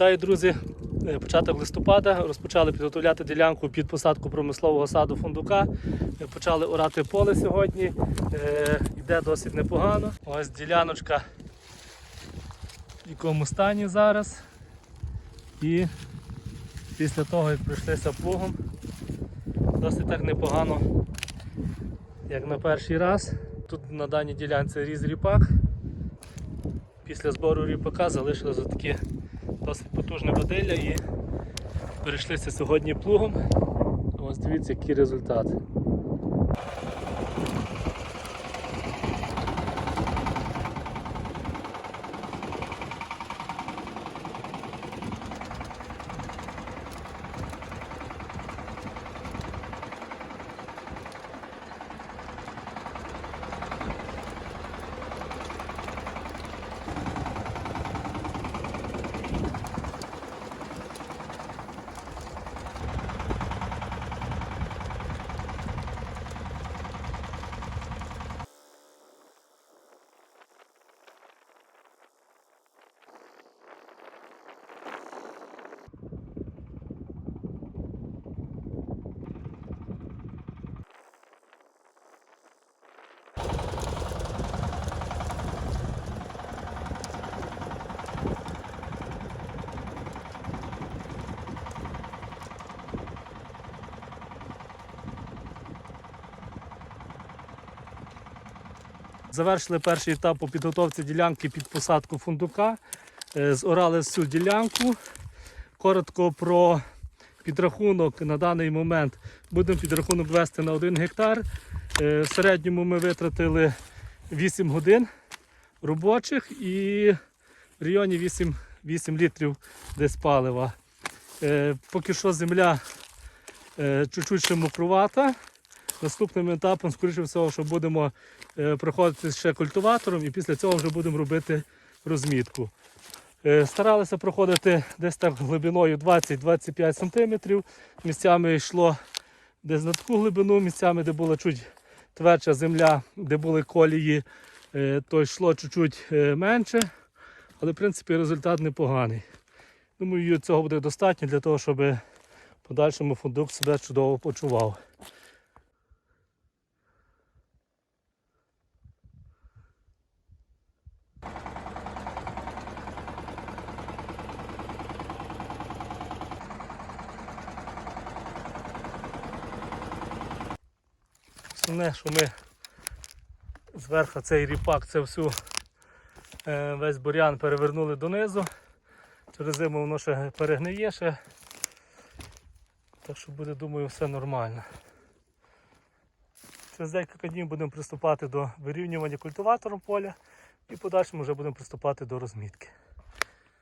Вітаю, друзі! Е, Початок листопада розпочали підготовляти ділянку під посадку промислового саду фундука. Е, Почали орати поле сьогодні. Е, Йде досить непогано. Ось діляночка в якому стані зараз. І після того, як пройшлися плугом, досить так непогано, як на перший раз. Тут на даній ділянці різ ріпак. Після збору ріпака залишилося таке досить потужне водилля і перейшлися сьогодні плугом. Ось дивіться, який результат. Завершили перший етап по підготовці ділянки під посадку фундука. Е, Зорали всю ділянку. Коротко про підрахунок на даний момент. Будемо підрахунок вести на 1 гектар. Е, В середньому ми витратили 8 годин робочих і в районі 8, 8 літрів десь палива. Е, Поки що земля чуть-чуть ще мокрувата. Наступним етапом, скоріше всього, що будемо е, проходити ще культиватором і після цього вже будемо робити розмітку. Е, Старалися проходити десь так глибиною 20-25 см. Місцями йшло десь на таку глибину, місцями, де була чуть твердша земля, де були колії, е, то йшло чуть-чуть менше. Але в принципі результат непоганий. Думаю, цього буде достатньо для того, щоб в подальшому фундук себе чудово почував. Основне, що ми зверху цей ріпак, це всю е, весь бурян перевернули донизу. Через зиму воно ще перегниє ще. Так що буде, думаю, все нормально. Через декілька днів будемо приступати до вирівнювання культиватором поля і в подальшому вже будемо приступати до розмітки.